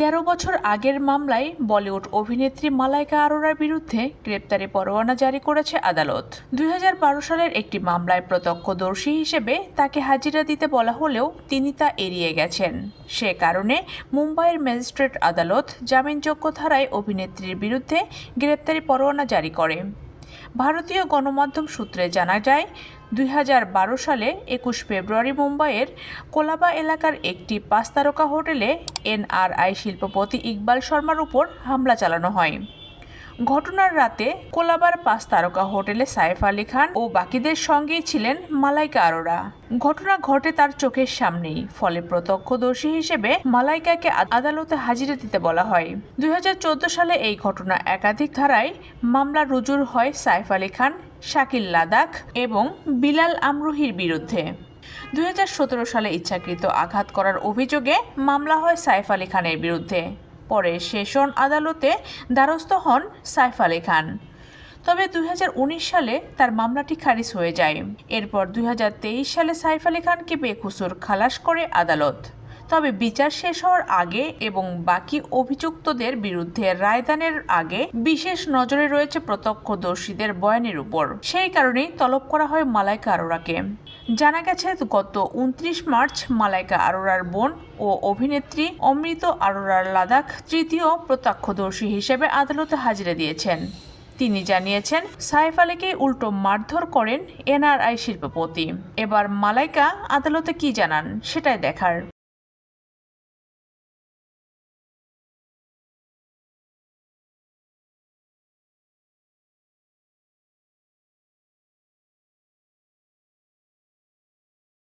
তেরো বছর আগের মামলায় বলিউড অভিনেত্রী মালাইকা আরোরার বিরুদ্ধে গ্রেপ্তারি পরোয়ানা জারি করেছে আদালত। দুই হাজার বারো সালের একটি মামলায় প্রত্যক্ষদর্শী হিসেবে তাকে হাজিরা দিতে বলা হলেও তিনি তা এড়িয়ে গেছেন। সে কারণে মুম্বাইয়ের ম্যাজিস্ট্রেট আদালত জামিনযোগ্য ধারায় অভিনেত্রীর বিরুদ্ধে গ্রেপ্তারি পরোয়ানা জারি করে। ভারতীয় গণমাধ্যম সূত্রে জানা যায় দুই হাজার বারো সালে একুশ ফেব্রুয়ারি মুম্বাইয়ের কোলাবা এলাকার একটি পাঁচ তারকা হোটেলে এনআরআই শিল্পপতি ইকবাল শর্মার উপর হামলা চালানো হয়। ঘটনার রাতে কোলাবার পাঁচ তারকা হোটেলে সাইফ আলী খান ও বাকিদের সঙ্গেই ছিলেন মালাইকা আরোরা। ঘটনা ঘটে তার চোখের সামনেই, ফলে প্রত্যক্ষদর্শী হিসেবে মালাইকাকে আদালতে হাজিরা দিতে বলা হয়। দুই হাজার চোদ্দ সালে এই ঘটনা একাধিক ধারায় মামলা রুজুর হয় সাইফ আলী খান, শাকিল লাদাখ এবং বিলাল আমরুহির বিরুদ্ধে। দুই হাজার সতেরো সালে ইচ্ছাকৃত আঘাত করার অভিযোগে মামলা হয় সাইফ আলী খানের বিরুদ্ধে। পরে সেশন আদালতে দ্বারস্থ হন সাইফ আলী খান। তবে দুই হাজার উনিশ সালে তার মামলাটি খারিজ হয়ে যায়। এরপর দুই হাজার তেইশ সালে সাইফ আলী খানকে বেকসুর খালাস করে আদালত। তবে বিচার শেষ হওয়ার আগে এবং বাকি অভিযুক্তদের বিরুদ্ধে রায়দানের আগে বিশেষ নজরে রয়েছে প্রত্যক্ষদর্শীদের বয়ানের উপর। সেই কারণেই তলব করা হয় মালাইকা আরোরাকে। জানা গেছে, গত উনত্রিশ মার্চ মালাইকা আরোরার বোন ও অভিনেত্রী অমৃত আরোরার লাদাখ তৃতীয় প্রত্যক্ষদর্শী হিসেবে আদালতে হাজিরা দিয়েছেন। তিনি জানিয়েছেন, সাইফ আলীকে উল্টো মারধর করেন এনআরআই শিল্পপতি। এবার মালাইকা আদালতে কি জানান, সেটাই দেখার।